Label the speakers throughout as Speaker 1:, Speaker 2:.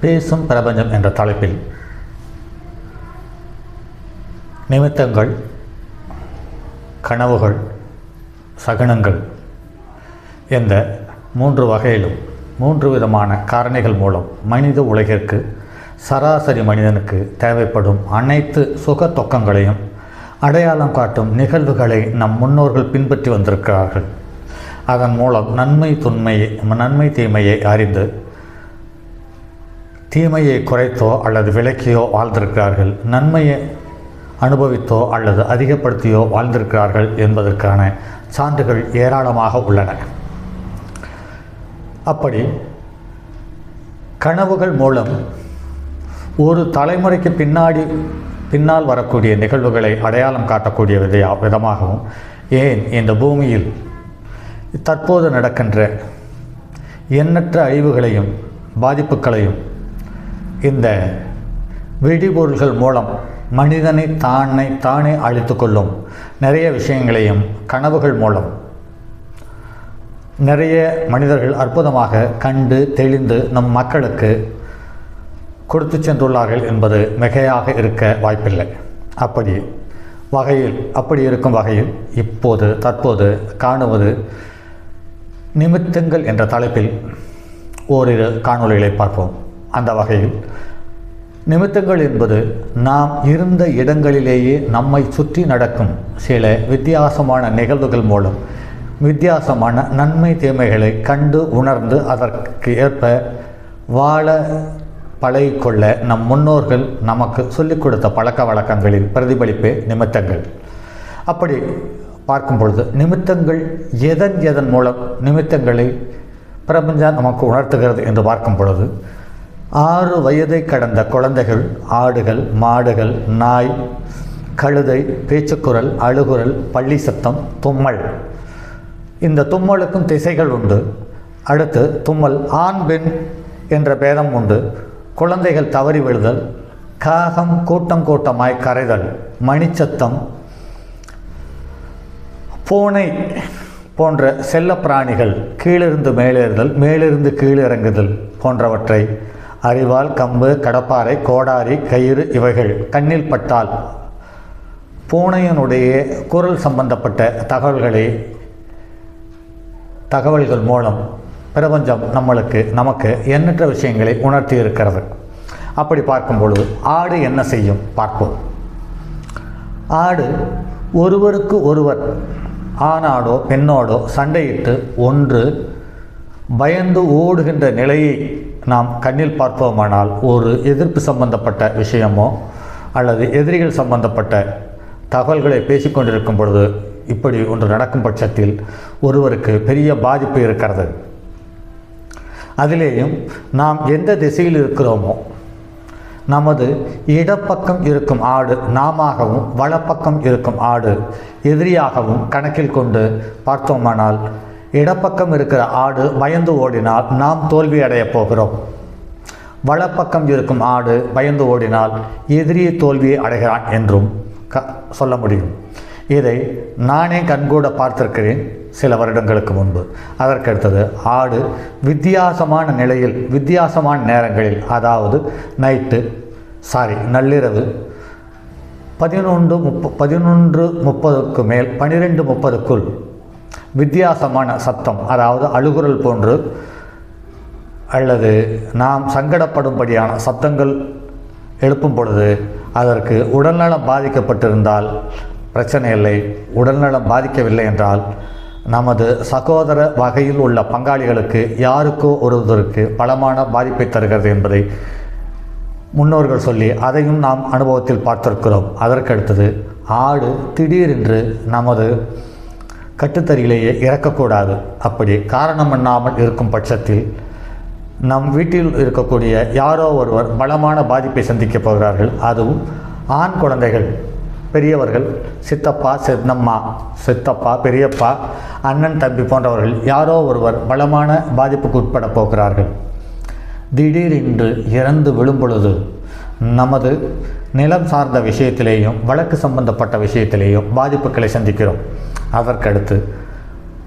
Speaker 1: பேசும் பிரபஞ்சம் என்ற தலைப்பில் நிமித்தங்கள் கனவுகள் சகனங்கள் என்ற மூன்று வகையிலும் மூன்று விதமான காரணிகள் மூலம் மனித உலகிற்கு சராசரி மனிதனுக்கு தேவைப்படும் அனைத்து சுக தொக்கங்களையும் அடையாளம் காட்டும் நிகழ்வுகளை நம் முன்னோர்கள் பின்பற்றி வந்திருக்கிறார்கள். அதன் மூலம் நன்மை துன்மையை நன்மை தீமையை அறிந்து தீமையை குறைத்தோ அல்லது விலக்கியோ வாழ்ந்திருக்கிறார்கள் நன்மையை அனுபவித்தோ அல்லது அதிகப்படுத்தியோ வாழ்ந்திருக்கிறார்கள் என்பதற்கான சான்றுகள் ஏராளமாக உள்ளன. அப்படி கனவுகள் மூலம் ஒரு தலைமுறைக்கு பின்னாடி பின்னால் வரக்கூடிய நிகழ்வுகளை அடையாளம் காட்டக்கூடிய விதையா விதமாகவும் ஏன் இந்த பூமியில் தற்போது நடக்கின்ற எண்ணற்ற அழிவுகளையும் பாதிப்புகளையும் இந்த வெடிபொருள்கள் மூலம் மனிதனை தானை தானே அழித்து கொள்ளும் நிறைய விஷயங்களையும் கனவுகள் மூலம் நிறைய மனிதர்கள் அற்புதமாக கண்டு தெளிந்து நம் மக்களுக்கு கொடுத்து சென்றுள்ளார்கள் என்பது மிகையாக இருக்க வாய்ப்பில்லை. அப்படி வகையில் அப்படி இருக்கும் வகையில் இப்போது தற்போது காணுவது நிமித்தங்கள் என்ற தலைப்பில் ஓரிரு காணொலிகளை பார்ப்போம். அந்த வகையில் நிமித்தங்கள் என்பது நாம் இருந்த இடங்களிலேயே நம்மை சுற்றி நடக்கும் சில வித்தியாசமான நிகழ்வுகள் மூலம். வித்தியாசமான நன்மை தீமைகளை கண்டு உணர்ந்து அதற்கு ஏற்ப வாழ பழகிக்கொள்ள நம் முன்னோர்கள் நமக்கு சொல்லிக் கொடுத்த பழக்க வழக்கங்களின் பிரதிபலிப்பே நிமித்தங்கள். அப்படி பார்க்கும் பொழுது நிமித்தங்கள் எதன் எதன் மூலம் நிமித்தங்களை பிரபஞ்சம் நமக்கு உணர்த்துகிறது என்று பார்க்கும் பொழுது ஆறு வயதை கடந்த குழந்தைகள் ஆடுகள் மாடுகள் நாய் கழுதை பேச்சுக்குரல் அழுகுரல் பள்ளி சத்தம் தும்மல். இந்த தும்மலுக்கும் திசைகள் உண்டு. அடுத்து தும்மல் ஆண் பெண் என்ற பேதம் உண்டு. குழந்தைகள் தவறி விழுதல் காகம் கூட்டம் கூட்டமாய் கரைதல் மணிச்சத்தம் பூனை போன்ற செல்ல பிராணிகள் கீழிருந்து மேலேறுதல் மேலிருந்து கீழிறங்குதல் போன்றவற்றை அறிவால் கம்பு கடப்பாறை கோடாரி கயிறு இவைகள் கண்ணில் பட்டால் பூனையினுடைய குரல் சம்பந்தப்பட்ட தகவல்களை தகவல்கள் மூலம் பிரபஞ்சம் நம்மளுக்கு நமக்கு எண்ணற்ற விஷயங்களை உணர்த்தி இருக்கிறது. அப்படி பார்க்கும் பொழுது ஆடு என்ன செய்யும்? பார்ப்போம். ஆடு ஒருவருக்கு ஒருவர் ஆணாடோ பெண்ணோடோ சண்டையிட்டு ஒன்று பயந்து ஓடுகின்ற நிலையை நாம் கண்ணில் பார்ப்போமானால் ஒரு எதிர்ப்பு சம்பந்தப்பட்ட விஷயமோ அல்லது எதிரிகள் சம்பந்தப்பட்ட தகவல்களை பேசிக்கொண்டிருக்கும் பொழுது இப்படி ஒன்று நடக்கும் பட்சத்தில் ஒருவருக்கு பெரிய பாதிப்பு இருக்கிறது. அதிலேயும் நாம் எந்த திசையில் இருக்கிறோமோ நமது இடப்பக்கம் இருக்கும் ஆடு நாமாகவும் வலப்பக்கம் இருக்கும் ஆடு எதிரியாகவும் கணக்கில் கொண்டு பார்த்தோமானால் இடப்பக்கம் இருக்கிற ஆடு பயந்து ஓடினால் நாம் தோல்வி அடையப் போகிறோம். வலப்பக்கம் இருக்கும் ஆடு பயந்து ஓடினால் எதிரியை தோல்வியை அடைகிறான் என்றும் க சொல்ல முடியும். இதை நானே கண்கூட பார்த்திருக்கிறேன் சில வருடங்களுக்கு முன்பு. அதற்கடுத்தது ஆடு வித்தியாசமான நிலையில் வித்தியாசமான நேரங்களில் அதாவது நைட்டு சாரி நள்ளிரவு பதினொன்று முப்ப பதினொன்று முப்பதுக்கு மேல் பன்னிரெண்டு முப்பதுக்குள் வித்தியாசமான சத்தம் அதாவது அழுகுரல் போன்று அல்லது நாம் சங்கடப்படும்படியான சத்தங்கள் எழுப்பும் பொழுது அதற்கு உடல்நலம் பாதிக்கப்பட்டிருந்தால் பிரச்சனை இல்லை. உடல்நலம் பாதிக்கவில்லை என்றால் நமது சகோதர வகையில் உள்ள பங்காளிகளுக்கு யாருக்கோ ஒருவருக்கு பலமான பாதிப்பை தருகிறது என்பதை முன்னோர்கள் சொல்லி அதையும் நாம் அனுபவத்தில் பார்த்திருக்கிறோம். அதற்கடுத்தது ஆடு திடீரென்று நமது கட்டுத்தறியிலேயே இறக்கக்கூடாது. அப்படி காரணம் பண்ணாமல் இருக்கும் பட்சத்தில் நம் வீட்டில் இருக்கக்கூடிய யாரோ ஒருவர் பலமான பாதிப்பை சந்திக்கப் போகிறார்கள். அதுவும் ஆண் குழந்தைகள் பெரியவர்கள் சித்தப்பா சின்னம்மா சித்தப்பா பெரியப்பா அண்ணன் தம்பி போன்றவர்கள் யாரோ ஒருவர் பலமான பாதிப்புக்கு உட்பட போகிறார்கள். திடீரென்று இறந்து விழும் பொழுது நமது நிலம் சார்ந்த விஷயத்திலேயும் வழக்கு சம்பந்தப்பட்ட விஷயத்திலேயும் பாதிப்புகளை சந்திக்கிறோம். அதற்கடுத்து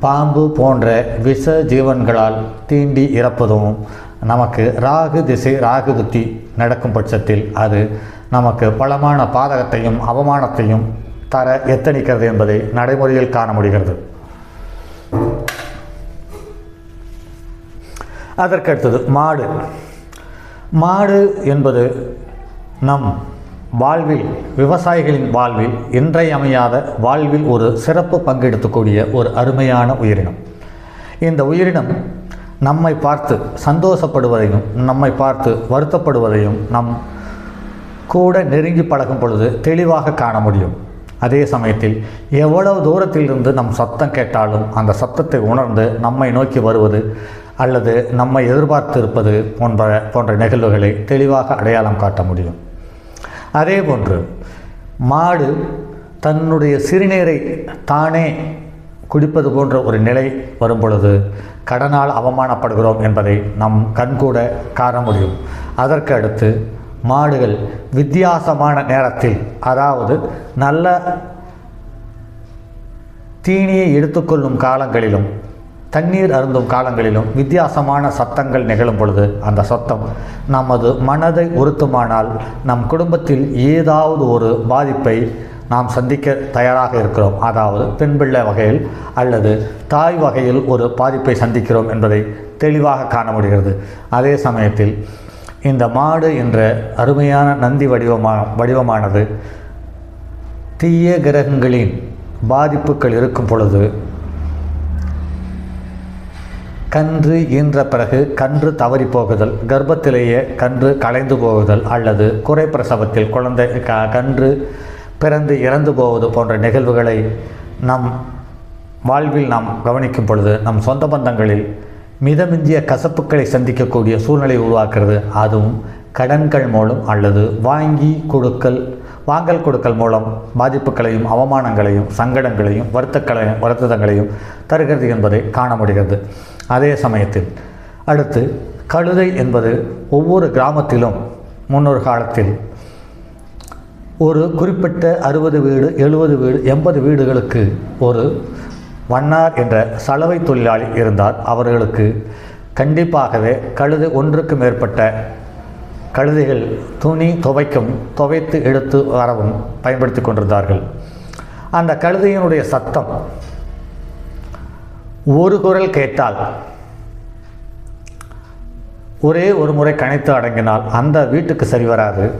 Speaker 1: பாம்பு போன்ற விஷ ஜீவன்களால் தீண்டி இறப்பதும் நமக்கு ராகு திசை ராகு புத்தி நடக்கும் பட்சத்தில் அது நமக்கு பலமான பாதகத்தையும் அவமானத்தையும் தர எத்தனிக்கிறது என்பதை நடைமுறையில் காண முடிகிறது. அதற்கடுத்தது மாடு. மாடு என்பது நம் வாழ்வில் விவசாயிகளின் வாழ்வில் இன்றையமையாத வாழ்வில் ஒரு சிறப்பு பங்கெடுத்துக்கூடிய ஒரு அருமையான உயிரினம். இந்த உயிரினம் நம்மை பார்த்து சந்தோஷப்படுவதையும் நம்மை பார்த்து வருத்தப்படுவதையும் நம் கூட நெருங்கி பழகும் பொழுது தெளிவாக காண முடியும். அதே சமயத்தில் எவ்வளவு தூரத்திலிருந்து நம் சத்தம் கேட்டாலும் அந்த சத்தத்தை உணர்ந்து நம்மை நோக்கி வருவது அல்லது நம்மை எதிர்பார்த்திருப்பது போன்ற போன்ற நிகழ்வுகளை தெளிவாக அடையாளம் காட்ட முடியும். அதே போன்று மாடு தன்னுடைய சிறுநீரை தானே குடிப்பது போன்ற ஒரு நிலை வரும் பொழுது கடனால் அவமானப்படுகிறோம் என்பதை நம் கண்கூட காண முடியும். அதற்கு அடுத்து மாடுகள் வித்தியாசமான நேரத்தில் அதாவது நல்ல தீனியை எடுத்துக்கொள்ளும் காலங்களிலும் தண்ணீர் அருந்தும் காலங்களிலும் வித்தியாசமான சத்தங்கள் நிகழும் பொழுது அந்த சத்தம் நமது மனதை உறுத்துமானால் நம் குடும்பத்தில் ஏதாவது ஒரு பாதிப்பை நாம் சந்திக்க தயாராக இருக்கிறோம். அதாவது பெண் பிள்ளை வகையில் அல்லது தாய் வகையில் ஒரு பாதிப்பை சந்திக்கிறோம் என்பதை தெளிவாக காண முடிகிறது. அதே சமயத்தில் இந்த மாடு என்ற அருமையான நந்தி வடிவமா வடிவமானது தீய கிரகங்களின் பாதிப்புகள் இருக்கும் பொழுது கன்று ஈன்ற பிறகு கன்று தவறி போகுதல் கர்ப்பத்திலேயே கன்று கலைந்து போகுதல் அல்லது குறை பிரசவத்தில் குழந்தை க கன்று பிறந்து இறந்து போவது போன்ற நிகழ்வுகளை நம் வாழ்வில் நாம் கவனிக்கும் பொழுது நம் சொந்த பந்தங்களில் மிதமிஞ்சிய கசப்புக்களை சந்திக்கக்கூடிய சூழ்நிலை உருவாக்குறது அதுவும் கடன்கள் மூலம் அல்லது வாங்கி கொடுக்கல் வாங்கல் கொடுக்கல் மூலம் பாதிப்புகளையும் அவமானங்களையும் சங்கடங்களையும் வருத்தக்களையும் வருத்தங்களையும் தருகிறது என்பதை காண முடிகிறது. அதே சமயத்தில் அடுத்து கழுதை என்பது ஒவ்வொரு கிராமத்திலும் முன்னொரு காலத்தில் ஒரு குறிப்பிட்ட அறுபது வீடு எழுபது வீடு எண்பது வீடுகளுக்கு ஒரு வண்ணார் என்ற சலவை தொழிலாளி இருந்தார். அவர்களுக்கு கண்டிப்பாகவே கழுதை ஒன்றுக்கு மேற்பட்ட கழுதைகள் துணி துவைக்கும் துவைத்து எடுத்து வரவும் பயன்படுத்தி கொண்டிருந்தார்கள். அந்த கழுதையினுடைய சத்தம் ஒரு குரல் கேட்டால் ஒரே ஒரு முறை கணித்து அடங்கினால் அந்த வீட்டுக்கு சரி வராது.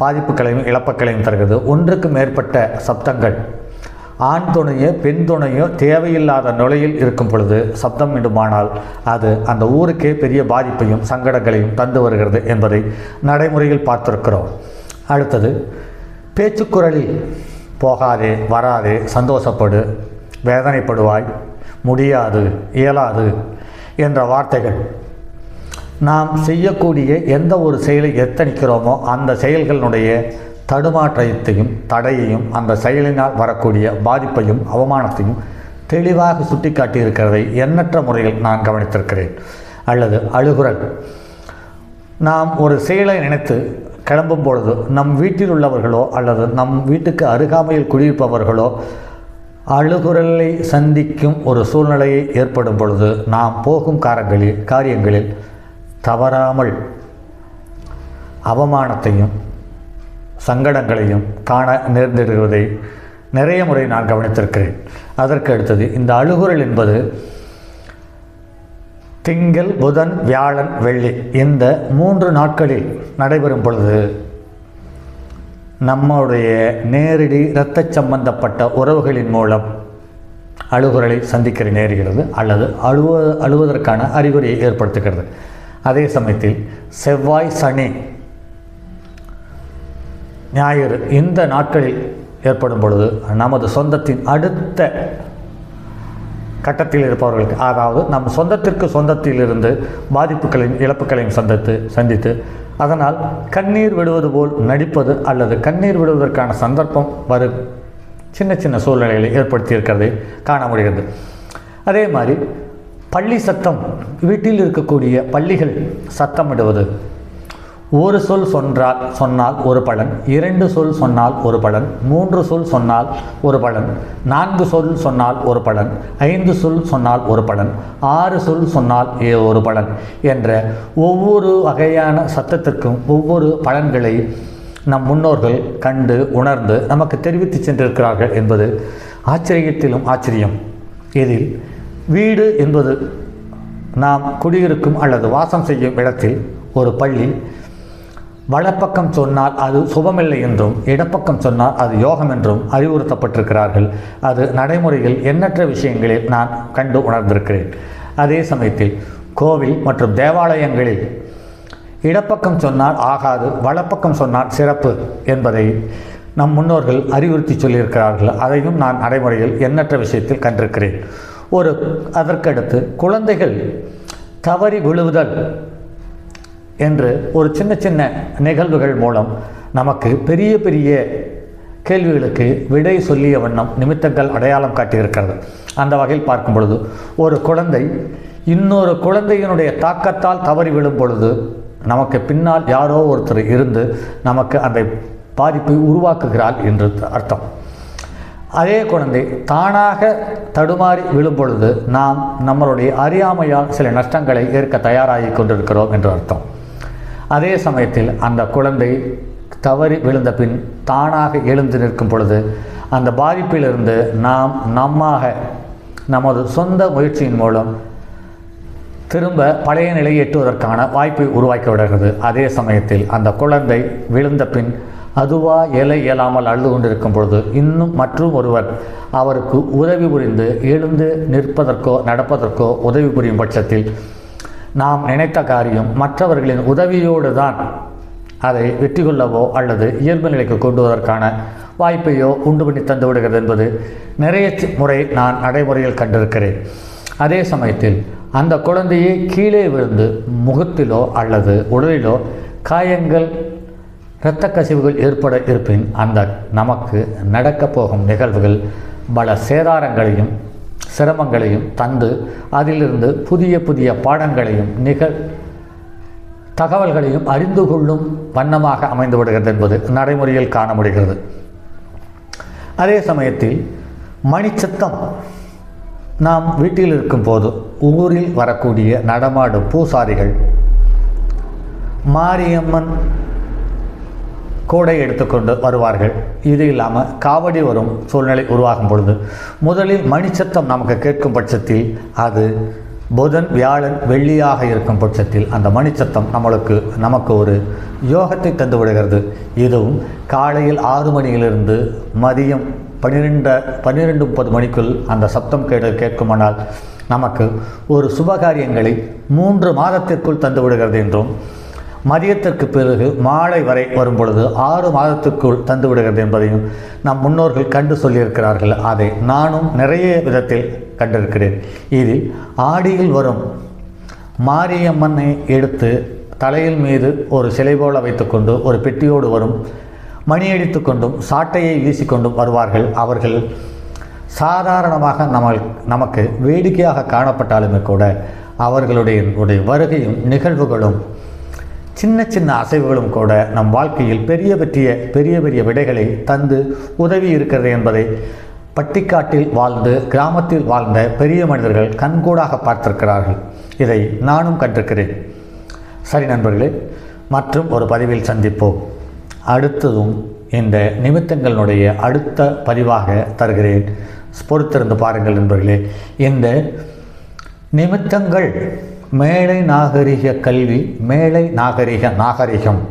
Speaker 1: பாதிப்புகளையும் இழப்புகளையும் தருகிறது. ஒன்றுக்கு மேற்பட்ட சப்தங்கள். ஆண் துணையோ பெண் துணையோ தேவையில்லாத நிலையில் இருக்கும் பொழுது சப்தம் வேண்டுமானால் அது அந்த ஊருக்கே பெரிய பாதிப்பையும் சங்கடங்களையும் தந்து வருகிறது என்பதை நடைமுறையில் பார்த்திருக்கிறோம். அடுத்தது பேச்சுக்குரலில் போகாதே வராதே சந்தோஷப்படு வேதனைப்படுவாய் முடியாது இயலாது என்ற வார்த்தைகள். நாம் செய்யக்கூடிய எந்த ஒரு செயலை எத்தனிக்கிறோமோ அந்த செயல்களினுடைய தடுமாற்றத்தையும் தடையையும் அந்த செயலினால் வரக்கூடிய பாதிப்பையும் அவமானத்தையும் தெளிவாக சுட்டிக்காட்டி இருக்கிறதை எண்ணற்ற முறையில் நான் கவனித்திருக்கிறேன். அல்லது அழுகுரல். நாம் ஒரு செயலை நினைத்து கிளம்பும் பொழுது நம் வீட்டில் உள்ளவர்களோ அல்லது நம் வீட்டுக்கு அருகாமையில் குடியிருப்பவர்களோ அழுகுரலை சந்திக்கும் ஒரு சூழ்நிலையை ஏற்படும் பொழுது நாம் போகும் காரங்களில் காரியங்களில் தவறாமல் அவமானத்தையும் சங்கடங்களையும் காண நேர்ந்திடுவதை நிறைய முறை நான் கவனித்திருக்கிறேன். அதற்கு அடுத்தது இந்த அழுகுரல் என்பது திங்கள் புதன் வியாழன் வெள்ளி இந்த மூன்று நாட்களில் நடைபெறும் பொழுது நம்முடைய நேரடி இரத்த சம்பந்தப்பட்ட உறவுகளின் மூலம் அழுகுறலை சந்திக்கிற நேருகிறது அல்லது அழுவ அழுவதற்கான அறிகுறியை ஏற்படுத்துகிறது. அதே சமயத்தில் செவ்வாய் சனி ஞாயிறு இந்த நாட்களில் ஏற்படும் பொழுது நமது சொந்தத்தின் அடுத்த கட்டத்தில் இருப்பவர்களுக்கு அதாவது நம் சொந்தத்திற்கு சொந்தத்திலிருந்து பாதிப்புகளையும் இழப்புகளையும் சந்தித்து சந்தித்து அதனால் கண்ணீர் விடுவது போல் நடிப்பது அல்லது கண்ணீர் விடுவதற்கான சந்தர்ப்பம் வரும் சின்ன சின்ன சூழ்நிலைகளை ஏற்படுத்தியிருக்கிறதை காண முடிகிறது. அதே மாதிரி பள்ளி சத்தம் வீட்டில் இருக்கக்கூடிய பள்ளிகள் சத்தமிடுவது ஒரு சொல் சொன்றால் சொன்னால் ஒரு பலன் இரண்டு சொல் சொன்னால் ஒரு பலன் மூன்று சொல் சொன்னால் ஒரு பலன் நான்கு சொல் சொன்னால் ஒரு பலன் ஐந்து சொல் சொன்னால் ஒரு பலன் ஆறு சொல் சொன்னால் ஒரு பலன் என்ற ஒவ்வொரு வகையான சத்தத்திற்கும் ஒவ்வொரு பலன்களை நம் முன்னோர்கள் கண்டு உணர்ந்து நமக்கு தெரிவித்து சென்றிருக்கிறார்கள் என்பது ஆச்சரியத்திலும் ஆச்சரியம். இதில் வீடு என்பது நாம் குடியிருக்கும் அல்லது வாசம் செய்யும் இடத்தில் ஒரு பள்ளி வலப்பக்கம் சொன்னால் அது சுபமில்லை என்றும் இடப்பக்கம் சொன்னால் அது யோகம் என்றும் அறிவுறுத்தப்பட்டிருக்கிறார்கள். அது நடைமுறையில் எண்ணற்ற விஷயங்களில் நான் கண்டு உணர்ந்திருக்கிறேன். அதே சமயத்தில் கோவில் மற்றும் தேவாலயங்களில் இடப்பக்கம் சொன்னால் ஆகாது வலப்பக்கம் சொன்னால் சிறப்பு என்பதை நம் முன்னோர்கள் அறிவுறுத்தி சொல்லியிருக்கிறார்கள். அதையும் நான் நடைமுறையில் எண்ணற்ற விஷயத்தில் கண்டிருக்கிறேன். ஒரு அதற்கடுத்து குழந்தைகள் தவறி விழுவுதல். என்று ஒரு சின்ன சின்ன நிகழ்வுகள் மூலம் நமக்கு பெரிய பெரிய கேள்விகளுக்கு விடை சொல்லிய வண்ணம் நிமித்தங்கள் அடையாளம் காட்டியிருக்கிறது. அந்த வகையில் பார்க்கும் பொழுது ஒரு குழந்தை இன்னொரு குழந்தையினுடைய தாக்கத்தால் தவறி விழும் பொழுது நமக்கு பின்னால் யாரோ ஒருத்தர் இருந்து நமக்கு அந்த பாதிப்பை உருவாக்குகிறாள் என்று அர்த்தம். அதே குழந்தை தானாக தடுமாறி விழும் பொழுது நாம் நம்மளுடைய அறியாமையால் சில நஷ்டங்களை ஏற்க தயாராகி கொண்டிருக்கிறோம் என்று அர்த்தம். அதே சமயத்தில் அந்த குழந்தை தவறி விழுந்த பின் தானாக எழுந்து நிற்கும் பொழுது அந்த பாதிப்பிலிருந்து நாம் நம்மாக நமது சொந்த முயற்சியின் மூலம் திரும்ப பழைய நிலையை எட்டுவதற்கான வாய்ப்பை உருவாக்கி விடுகிறது. அதே சமயத்தில் அந்த குழந்தை விழுந்த பின் அதுவா இயல இயலாமல் அழுது கொண்டிருக்கும் பொழுது இன்னும் மற்றும் ஒருவர் அவருக்கு உதவி புரிந்து எழுந்து நிற்பதற்கோ நடப்பதற்கோ உதவி புரியும் பட்சத்தில் நாம் நினைத்த காரியம் மற்றவர்களின் உதவியோடு தான் அதை வெற்றி கொள்ளவோ அல்லது இயல்பு நிலைக்கு கொண்டுவதற்கான வாய்ப்பையோ உண்டு பண்ணி தந்து விடுகிறது என்பது நிறைய முறை நான் நடைமுறையில் கண்டிருக்கிறேன். அதே சமயத்தில் அந்த குழந்தையை கீழே விழுந்து முகத்திலோ அல்லது உடலிலோ காயங்கள் இரத்த கசிவுகள் ஏற்பட இருப்பின் அந்த நமக்கு நடக்கப் போகும் நிகழ்வுகள் பல சேதாரங்களையும் சிரமங்களையும் தந்து அதிலிருந்து புதிய புதிய பாடங்களையும் நிகழ் தகவல்களையும் அறிந்து கொள்ளும் வண்ணமாக அமைந்து விடுகிறது என்பது நடைமுறையில் காண முடிகிறது அதே சமயத்தில் மணிச்சத்தம் நாம் வீட்டில் இருக்கும்போது ஊரில் வரக்கூடிய நடமாடும் பூசாரிகள் மாரியம்மன் கூடை எடுத்துக்கொண்டு வருவார்கள். இது இல்லாமல் காவடி வரும் சூழ்நிலை உருவாகும் பொழுது முதலில் மணிச்சத்தம் நமக்கு கேட்கும் பட்சத்தில் அது புதன் வியாழன் வெள்ளியாக இருக்கும் பட்சத்தில் அந்த மணிச்சத்தம் நம்மளுக்கு நமக்கு ஒரு யோகத்தை தந்து விடுகிறது. இதுவும் காலையில் ஆறு மணியிலிருந்து மதியம் பன்னிரெண்டு பன்னிரெண்டு முப்பது மணிக்குள் அந்த சப்தம் கேட்டு கேட்குமானால் நமக்கு ஒரு சுபகாரியங்களை மூன்று மாதத்திற்குள் தந்து விடுகிறது என்றும் மதியத்திற்கு பிறகு மாலை வரை வரும் பொழுது ஆறு மாதத்துக்குள் தந்து விடுகிறது என்பதையும் நம் முன்னோர்கள் கண்டு சொல்லியிருக்கிறார்கள். அதை நானும் நிறைய விதத்தில் கண்டிருக்கிறேன். இதில் ஆடியில் வரும் மாரியம்மனை எடுத்து தலையில் மீது ஒரு சிலை போல வைத்துக்கொண்டு ஒரு பெட்டியோடு வரும் மணி அடித்து கொண்டும் சாட்டையை வீசிக்கொண்டும் வருவார்கள். அவர்கள் சாதாரணமாக நம்ம நமக்கு வேடிக்கையாக காணப்பட்டாலுமே கூட அவர்களுடைய வருகையும் நிகழ்வுகளும் சின்ன சின்ன அசைவுகளும் கூட நம் வாழ்க்கையில் பெரிய பற்றிய பெரிய பெரிய விடைகளை தந்து உதவி இருக்கிறது என்பதை பட்டிக்காட்டில் வாழ்ந்து கிராமத்தில் வாழ்ந்த பெரிய மனிதர்கள் கண்கூடாக பார்த்திருக்கிறார்கள். இதை நானும் கண்டிருக்கிறேன். சரி நண்பர்களே மற்றும் ஒரு பதிவில் சந்திப்போம். அடுத்ததும் இந்த நிமித்தங்களுடைய அடுத்த பதிவாக தருகிறேன். பொறுத்திருந்து பாருங்கள் நண்பர்களே இந்த நிமித்தங்கள் மேலை நாகரிக கல்வி மேலை நாகரிக நாகரிகம்.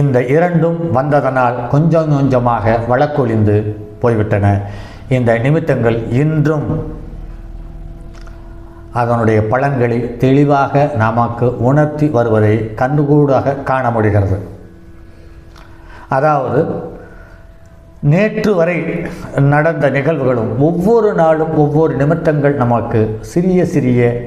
Speaker 1: இந்த இரண்டும் வந்ததனால் கொஞ்சம் கொஞ்சமாக வழக்கொழிந்து போய்விட்டன. இந்த நிமித்தங்கள் இன்றும் அதனுடைய பலன்களை தெளிவாக நமக்கு உணர்த்தி வருவதை கண்கூடாக காண முடிகிறது. அதாவது நேற்று வரை நடந்த நிகழ்வுகளும் ஒவ்வொரு நாளும் ஒவ்வொரு நிமித்தங்கள் நமக்கு சிறிய சிறிய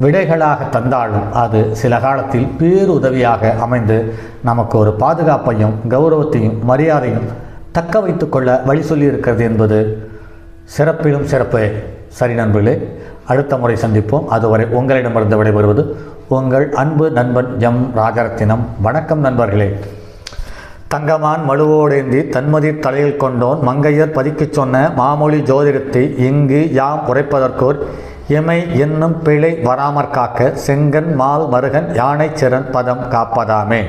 Speaker 1: விடைகளாக தந்தாலும் அது சில காலத்தில் பேருதவியாக அமைந்து நமக்கு ஒரு பாதுகாப்பையும் கௌரவத்தையும் மரியாதையும் தக்க வைத்து கொள்ள வழி சொல்லியிருக்கிறது என்பது சிறப்பிலும் சிறப்பு. சரி நண்பர்களே அடுத்த முறை சந்திப்போம். அதுவரை உங்களிடமிருந்து விடைபெறுவது உங்கள் அன்பு நண்பன் எம். ராஜரத்தினம். வணக்கம் நண்பர்களே. தங்கமான் மழுவோடேந்தி தன்மதி தலையில் கொண்டோன் மங்கையர் பதிக்குச் சொன்ன மாமொழி ஜோதிடத்தை இங்கு யாம் உரைப்பதற்கோர் எமை என்னும் பிழை வராமற் காக்க செங்கன் மால் மருகன் யானை சிறன் பதம் காப்பதாமே.